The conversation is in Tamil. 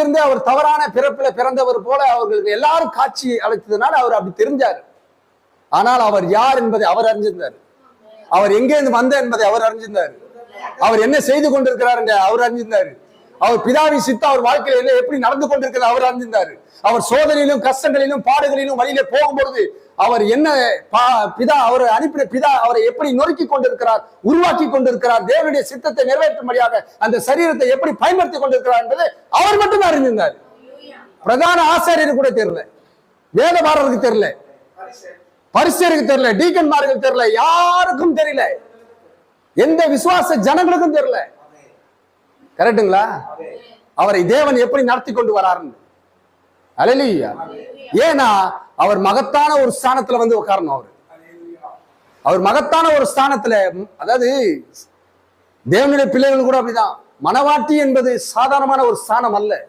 இருந்தே அவர் தவறான பிறப்பில பிறந்தவர் போல அவர்களுக்கு எல்லாரும் காட்சி அழைத்ததுனால அவர் அப்படி தெரிஞ்சார். ஆனால் அவர் யார் என்பதை அவர் அறிஞ்சிருந்தார். அவர் எங்கே இருந்து வந்த என்பதை அவர் அறிஞ்சிருந்தார். அவர் என்ன செய்து கொண்டிருக்கிறார் என்று அவர் அறிஞ்சிருந்தார். அவர் பிதாவி சித்தா அவர் வாழ்க்கையில எப்படி நடந்து கொண்டிருக்கிறது அவர் அறிஞ்சிருந்தார் அவர் சோதனையிலும் கஷ்டங்களிலும் பாடுகளிலும் வழியில போகும்பொழுது அவர் என்ன பா- பிதா அவர் அனுப்பின பிதா அவரை எப்படி நொறுக்கி கொண்டிருக்கிறார் உருவாக்கி கொண்டிருக்கிறார் தேவனுடைய சித்தத்தை நிறைவேற்றும்படியாக அந்த சரீரத்தை எப்படி பயன்படுத்தி கொண்டிருக்கிறார் என்பது அவர் மட்டும் அறிந்திருந்தார். பிரதான ஆசாரியருக்கு கூட தெரியல. வேதபாரருக்கு தெரியல. பரிசருக்கு தெரியல. டீக்கன்மார்கள் தெரியல. யாருக்கும் தெரியல. எந்த விசுவாச ஜனங்களுக்கும் தெரியல. கரெக்டுங்களா? அவரை தேவன் எப்படி நடத்தி கொண்டு வராருன்னு அலலியா ஏன்னா அவர் மகத்தான ஒரு ஸ்தானத்துல வந்து உட்காரணும் அவர். அவர் மகத்தான ஒரு ஸ்தானத்துல அதாவது தேவனுடைய பிள்ளைகள் கூட அப்படிதான். மனவாட்டி என்பது சாதாரணமான ஒரு ஸ்தானம் அல்ல.